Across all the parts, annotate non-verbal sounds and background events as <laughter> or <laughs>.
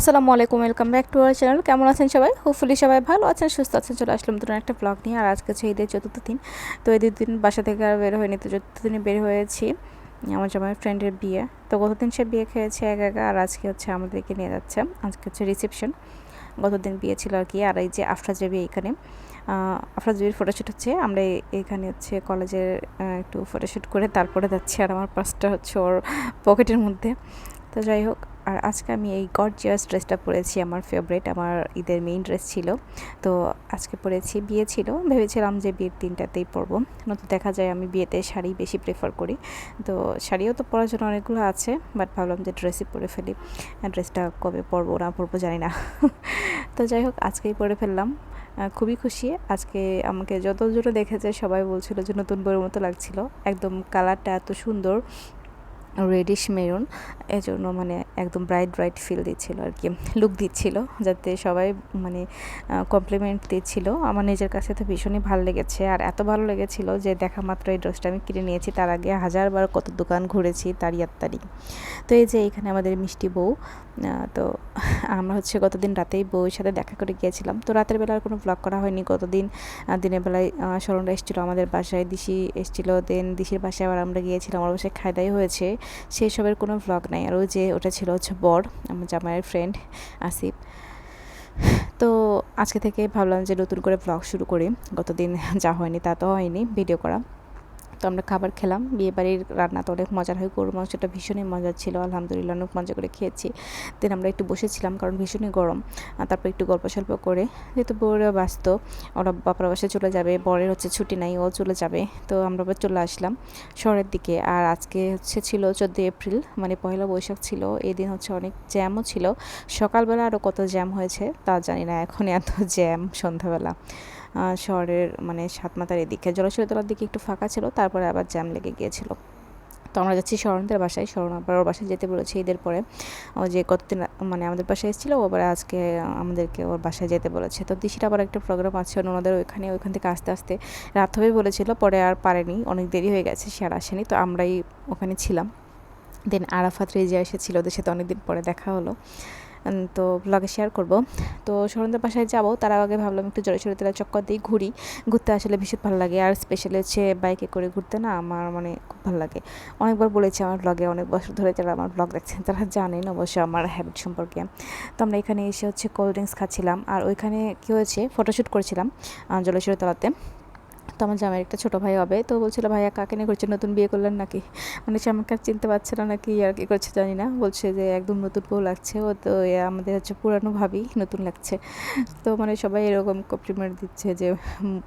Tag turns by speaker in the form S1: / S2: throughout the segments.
S1: আসসালামু আলাইকুম welcome back to our channel কেমন আছেন সবাই? হোপফুলি সবাই ভালো আছেন, সুস্থ আছেন, চলে আসলাম নতুন একটা ব্লগ নিয়ে। আর আজকে হচ্ছে ঈদের চতুর্থ দিন, তো এই দুদিন বাসা থেকে আর বের হয়নি, তো চতুর্থ দিনে বের হয়েছি। আমার জামাই ফ্রেন্ডের বিয়ে, তো গতদিন সে বিয়ে খেয়েছে এক একা, আর আজকে হচ্ছে আমাদেরকে নিয়ে যাচ্ছে। আজকে হচ্ছে রিসেপশন গতদিন বিয়ে ছিল আর কি, আর এই যে আফরাজ বিয়ে এখানে। আফরাজ বিয়ের ফটোশ্যুট হচ্ছে, আমরা এখানে হচ্ছে কলেজের একটু ফটোশ্যুট করে তারপরে যাচ্ছি। আর আমার পাঁচটা হচ্ছে ওর পকেটের মধ্যে। তো যাই হোক আর আজকে আমি এই গর্জিয়াস ড্রেসটা পরেছি, আমার ফেভারিট আমার ঈদের মেইন ড্রেস ছিল। তো আজকে পরেছি, বিয়ে ছিল। ভেবেছিলাম যে বিয়ের দিনটাতেই পরবো। নতুন দেখা যায় আমি বিয়েতে শাড়ি বেশি প্রেফার করি। তো শাড়িও তো পরার জন্য অনেকগুলো আছে বাট ভাবলাম যে ড্রেসই পরে ফেলি। ড্রেসটা কবে পরবো না পরবো জানি না। <laughs> তো যাই হোক, আজকেই পরে ফেললাম। খুবই খুশি। আজকে আমাকে যত দেখেছে, সবাই বলছিল যে নতুন বইয়ের মতো লাগছিল। একদম কালারটা এত সুন্দর। রেডিশ মেরুন এজন্য মানে একদম ব্রাইট ব্রাইট ফিল দিচ্ছিল আর কি। লুক দিচ্ছিল যাতে সবাই মানে কমপ্লিমেন্ট দিচ্ছিল। আমার নিজের কাছে তো ভীষণই ভালো লেগেছে। আর এত ভালো লেগেছিল যে দেখা মাত্র এই ড্রেসটা আমি কিনে নিয়েছি, তার আগে হাজারবার কত দোকান ঘুরেছি তারি আত্মারি তো এই যে এখানে আমাদের মিষ্টি বউ তো আমরা হচ্ছে গতদিন রাতেই বউয়ের সাথে দেখা করে গিয়েছিলাম। তো রাতের বেলা আর কোনো ব্লগ করা হয়নি। গতদিন দিনের বেলায় স্মরণরা এসেছিল আমাদের বাসায়। দিশি এসেছিল দেন দিশির বাসায় আবার আমরা গিয়েছিলাম। আমার বাসায় খায়দাই হয়েছে। সেই সবের কোনো ব্লগ নাই। আর ওই যে ওটা ছিল হচ্ছে বর, আমার জামাইয়ের ফ্রেন্ড আসিফ। তো আজকে থেকে ভাবলাম যে নতুন করে ব্লগ শুরু করি। গতদিন যা হয়নি তা তো হয়নি। ভিডিও করা। তো আমরা খাবার খেলাম। বিয়ে বাড়ির রান্না তো অনেক মজার হয়। গরু মাংসটা ভীষণই মজার ছিল। আলহামদুলিল্লাহ অনেক মজা করে খেয়েছি। দেন আমরা একটু বসেছিলাম কারণ ভীষণই গরম। তারপর একটু গল্প সল্প করে। যেহেতু বউরা ব্যস্ত, ওরা বাপার বাসায় চলে যাবে। বরের হচ্ছে ছুটি নাই, ও চলে যাবে। তো আমরা আবার চলে আসলাম শহরের দিকে। আর আজকে হচ্ছে ছিল চোদ্দোই এপ্রিল মানে পয়লা বৈশাখ ছিল। এই দিন হচ্ছে অনেক জ্যামও ছিল। সকালবেলা আরও কত জ্যাম হয়েছে তা জানি না। এখন এত জ্যাম সন্ধ্যাবেলা। শহরের মানে সাতমাতার এদিকে। জলাশয়তলার দিকে একটু ফাঁকা ছিল, তারপরে আবার জ্যাম লেগে গিয়েছিল। তো আমরা যাচ্ছি শরণদের বাসায়। শরণ আবার ওর বাসায় যেতে বলেছে ঈদের পরে। ও যে কতদিন মানে আমাদের বাসায় এসেছিল, ও আবার আজকে আমাদেরকে ওর বাসায় যেতে বলেছে। তো দিশির আবার একটা প্রোগ্রাম আছে ওনাদের ওইখানে, ওইখান থেকে আস্তে আস্তে রাত হবে বলেছিল, পরে আর পারেনি। অনেক দেরি হয়ে গেছে, সে আর আসেনি। তো আমরাই ওখানে ছিলাম। দেন আরাফাত রেজিয়া এসেছিল ওদের সাথে অনেকদিন পরে দেখা হলো। তো ব্লগে শেয়ার করব। তো সরন্দের বাসায় যাব, তার আগে ভাবলাম একটু জোরে সরে তেলা চক্কর দিয়ে ঘুরি। ঘুরতে আসলে ভীষণ ভালো লাগে, আর স্পেশালি হচ্ছে বাইকে করে ঘুরতে না আমার মানে খুব ভালো লাগে। অনেকবার বলেছি আমার ব্লগে অনেক বছর ধরে যারা আমার ব্লগ দেখছেন তারা জানেন অবশ্যই আমার হ্যাবিট সম্পর্কে। তো আমরা এখানে এসে হচ্ছে কোল্ড ড্রিঙ্কস খাচ্ছিলাম, আর ওইখানে কী হয়েছে ফটোশ্যুট করেছিলাম জলেশ্বরী তলাতে। তো আমার জামাইয়ের একটা ছোটো ভাই হবে। তো বলছিল, ভাইয়া, কাকে নিয়ে করছে নতুন বিয়ে করলেন নাকি? মানে সে আমাকে আর চিনতে পারছে না নাকি আর কি করছে জানি না। বলছে যে, একদম নতুন বউ লাগছে ও, তো আমাদের হচ্ছে পুরানো ভাবি নতুন লাগছে। তো মানে সবাই এরকম কমপ্লিমেন্ট দিচ্ছে যে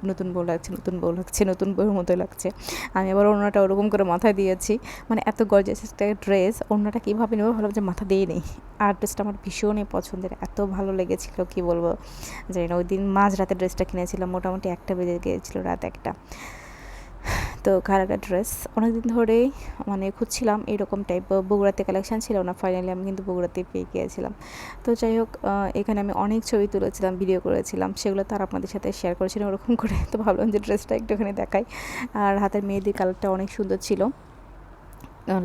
S1: নতুন বউ লাগছে, নতুন বউ লাগছে, নতুন বউয়ের মতোই লাগছে। আমি আবার অন্যটা ওরকম করে মাথায় দিয়েছি। মানে এত গর্জাস একটা ড্রেস অন্যটা কীভাবে নেব ভালো যে মাথা দিয়ে নেই। আর ড্রেসটা আমার ভীষণই পছন্দের, এত ভালো লেগেছিল, কি বলব? জানি না, ওই দিন মাঝ রাতে ড্রেসটা কিনেছিলাম, মোটামুটি একটা বেজে গিয়েছিল রাত একটা তো কালারটা ড্রেস অনেকদিন ধরেই মানে খুঁজছিলাম এরকম টাইপ বগুড়াতে কালেকশান ছিল না ফাইনালি আমি কিন্তু বগুড়াতে পেয়ে গিয়েছিলাম। তো যাই হোক এখানে আমি অনেক ছবি তুলেছিলাম ভিডিও করেছিলাম, সেগুলো তার আপনাদের সাথে শেয়ার করেছিলাম ওরকম করে। তো ভাবলাম যে ড্রেসটা একটুখানি দেখাই। আর হাতের মেয়েদের কালারটা অনেক সুন্দর ছিল।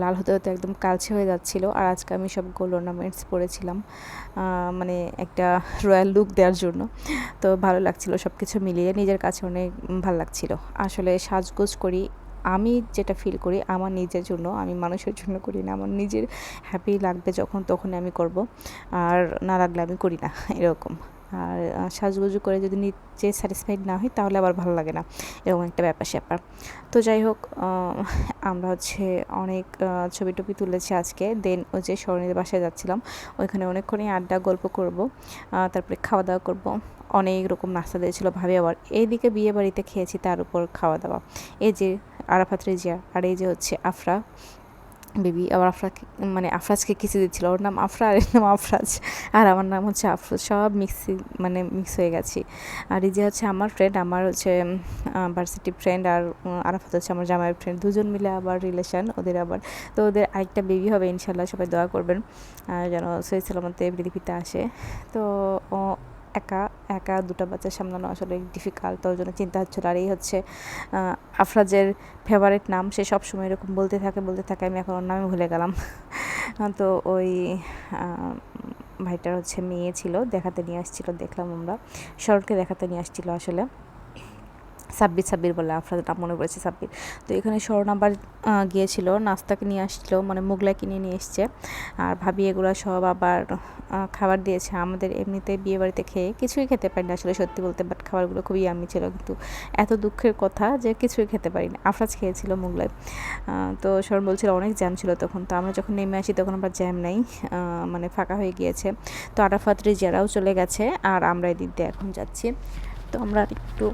S1: লাল হতে হতে একদম কালচে হয়ে যাচ্ছিল আর আজকে আমি সব গোল অর্নামেন্টস পরেছিলাম মানে একটা রয়্যাল লুক দেওয়ার জন্য। তো ভালো লাগছিল সব কিছু মিলিয়ে নিজের কাছে অনেক ভালো লাগছিল। আসলে সাজগোজ করি, আমি যেটা ফিল করি আমার নিজের জন্য, আমি মানুষের জন্য করি না, আমার নিজের হ্যাপি লাগবে যখন তখন আমি করব। আর না লাগলে আমি করি না, এরকম। আর সাজগুজু করে যদি নিজে স্যাটিসফাইড না হই তাহলে আবার ভালো লাগে না, এরকম একটা ব্যাপার স্যাপার। তো যাই হোক আমরা হচ্ছে অনেক ছবি টবি তুলেছি আজকে। দেন ওই যে স্মরণীর বাসায় যাচ্ছিলাম, ওইখানে অনেকক্ষণই আড্ডা, গল্প করব তারপরে খাওয়া দাওয়া করব। অনেক রকম নাস্তা দিয়েছিল ভাবি আবার। এইদিকে বিয়ে বাড়িতে খেয়েছি তার উপর খাওয়া দাওয়া এই যে আরাফাত রেজিয়া আর এই যে হচ্ছে আফরা। বেবি, আবার আফরা মানে আফরাজকে কিসে দিচ্ছিল? ওর নাম আফরা, আর এর নাম আফরাজ। আর আমার নাম হচ্ছে আফরোজ, সব মিক্সি মানে মিক্স হয়ে গেছি। আর এই যে হচ্ছে আমার ফ্রেন্ড আমার হচ্ছে ভার্সিটি ফ্রেন্ড আর আরাফাত হচ্ছে আমার জামাইয়ের ফ্রেন্ড দুজন মিলে আবার রিলেশন ওদের আবার। তো ওদের আরেকটা বেবি হবে ইনশাল্লাহ সবাই দোয়া করবেন। যেন সহি সালামতে পৃথিবীতে আসে। তো একা একা দুটো বাচ্চা সামলানো আসলে ডিফিকাল্ট ওর জন্য চিন্তা হচ্ছিল। আর এই হচ্ছে আফরাজের ফেভারিট নাম, সে সবসময় এরকম বলতে থাকে বলতে থাকে, আমি এখন ওর নামে ভুলে গেলাম। <laughs> তো ওই ভাইটার হচ্ছে মেয়ে ছিল, দেখাতে নিয়ে আসছিল, দেখলাম আমরা। শরৎকে দেখাতে নিয়ে আসছিল আসলে। সাব্বির সাব্বির বলে আফরাজ নাম মনে পড়েছে সাব্বির তো এখানে স্বর্ণ আবার গিয়েছিল, নাস্তাকে নিয়ে আসছিল মানে মোগলাই কিনে নিয়ে এসছে। আর ভাবি এগুলো সব আবার খাবার দিয়েছে। আমাদের এমনিতে বিয়ে বাড়িতে খেয়ে কিছুই খেতে পারি না আসলে সত্যি বলতে বাট খাবারগুলো খুবই আমি ছিল। কিন্তু এত দুঃখের কথা যে কিছুই খেতে পারি না আফরাজ খেয়েছিল মোগলাই। তো স্বর্ণ বলছিল অনেক জ্যাম ছিল তখন। তো আমরা যখন নেমে আসি তখন আবার জ্যাম নাই মানে ফাঁকা হয়ে গিয়েছে। তো আরাফাত রিজারাও চলে গেছে, আর আমরা এদিক দিয়ে এখন যাচ্ছি। তো আমরা একটু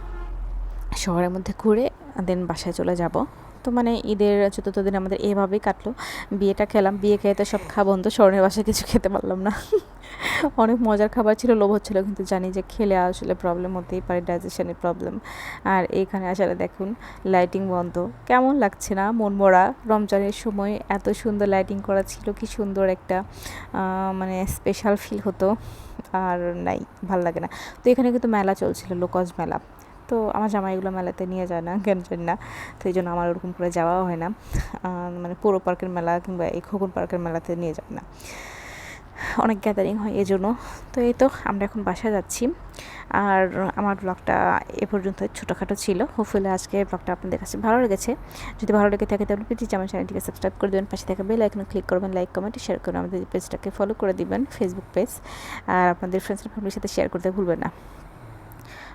S1: শহরের মধ্যে ঘুরে দেন বাসায় চলে যাব। তো মানে ঈদের চতুর্থ দিন আমাদের এভাবেই কাটলো। বিয়েটা খেলাম, বিয়ে খেয়ে তো সব খাওয়া বন্ধ স্বর্ণের বাসায় কিছু খেতে পারলাম না। <laughs> অনেক মজার খাবার ছিল, লোভ হচ্ছিল, কিন্তু জানি যে খেলে আসলে প্রবলেম হতেই পারে ডাইজেশনের প্রবলেম আর এইখানে আসলে দেখুন লাইটিং বন্ধ। কেমন লাগছে না মন মরা রমজানের সময় এত সুন্দর লাইটিং করা ছিল, কি সুন্দর একটা মানে স্পেশাল ফিল হতো। আর নাই, ভালো লাগে না। তো এখানে কিন্তু মেলা চলছিল লোকজ মেলা। তো আমার জামাই এগুলো মেলাতে নিয়ে যায় না, কেন জানি না। তো এই জন্য আমার ওরকম করে যাওয়াও হয় না। মানে পুরো পার্কের মেলা কিংবা এই খোকন পার্কের মেলাতে নিয়ে যায় না। অনেক গ্যাদারিং হয় এই জন্য তো এই তো, আমরা এখন বাসায় যাচ্ছি। আর আমার ব্লগটা এ পর্যন্ত ছোটোখাটো ছিল। হোপফুলি আজকে ব্লগটা আপনাদের কাছে ভালো লেগেছে। যদি ভালো লেগে থাকে তাহলে প্লিজ আমার চ্যানেলটিকে সাবস্ক্রাইব করে দেবেন। পাশে থাকা বেল আইকনে ক্লিক করবেন লাইক কমেন্ট শেয়ার করে আমাদের পেজটাকে ফলো করে দিবেন ফেসবুক পেজ আর আপনাদের ফ্রেন্ডস ফ্যামিলির সাথে শেয়ার করতে ভুলবেন না।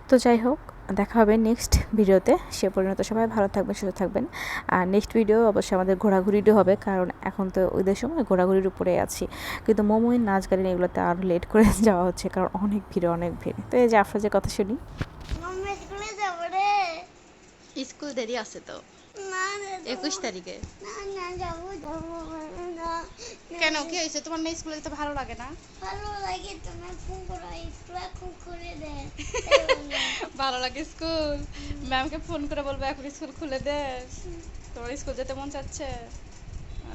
S1: তো যাই হোক দেখা হবে নেক্সট ভিডিওতে সে পরিণত সবাই ভালো থাকবেন সুস্থ থাকবেন। আর নেক্সট ভিডিও অবশ্যই আমাদের ঘোরাঘুরিরও হবে কারণ এখন তো ওদের সময় ঘোরাঘুরির উপরে আছি। কিন্তু মোমোই নাচ গান এগুলোতে আরও লেট করে <laughs> যাওয়া হচ্ছে কারণ অনেক ভিড় অনেক ভিড়। তো এই যে আফরাজের কথা শুনি।
S2: স্কুলে
S3: দেরি আছে তো। একুশ তারিখে। কেন? কি হয়েছে? তোমার না স্কুলে যেতে ভালো লাগে না?
S2: ভালো লাগে তোমার ফোন করো স্কুলে খুব করে দে।
S3: ভালো লাগে স্কুল? ম্যামকে ফোন করে বলব এখন স্কুল খুলে দে। তোমার স্কুল যেতে মন চাচ্ছে?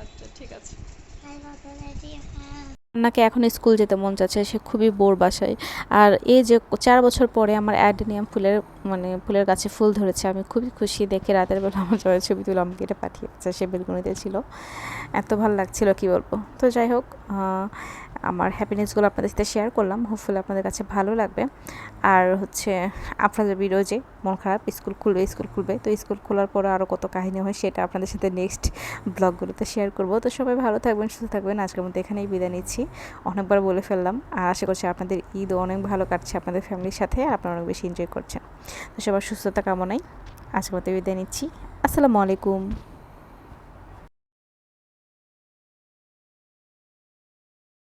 S3: আচ্ছা ঠিক আছে।
S2: হ্যাঁ।
S1: নাকি এখন স্কুল যেতে মন যাচ্ছে সে খুবই বোর বাসায়। আর এই যে চার বছর পরে আমার অ্যাডেনিয়াম ফুলের মানে ফুলের গাছে ফুল ধরেছে। আমি খুবই খুশি দেখে রাতের বেলা আমার জয়ের ছবি তুলে আমাকে এটা পাঠিয়েছে, সে বেলগুনিতে ছিল। এত ভালো লাগছিল, কি বলব? তো যাই হোক আমার হ্যাপিনেসগুলো আপনাদের সাথে শেয়ার করলাম। হোপফুলি আপনাদের কাছে ভালো লাগবে। আর হচ্ছে, আপনাদের ভিডিও যে মন খারাপ স্কুল খুলবে স্কুল খুলবে, তো স্কুল খোলার পরে আরও কত কাহিনী হয় সেটা আপনাদের সাথে নেক্সট ব্লগগুলোতে শেয়ার করব। তো সবাই ভালো থাকবেন, সুস্থ থাকবেন। আজকের মধ্যে এখানেই বিদায় নিচ্ছি। অনেকবার বলে ফেললাম, আর আশা করছি আপনাদের ঈদও অনেক ভালো কাটছে আপনাদের ফ্যামিলির সাথে, আর আপনারা অনেক বেশি এনজয় করছেন। তো সবার সুস্থতা কামনাই আজকে বিদায় নিচ্ছি। আসসালামু আলাইকুম।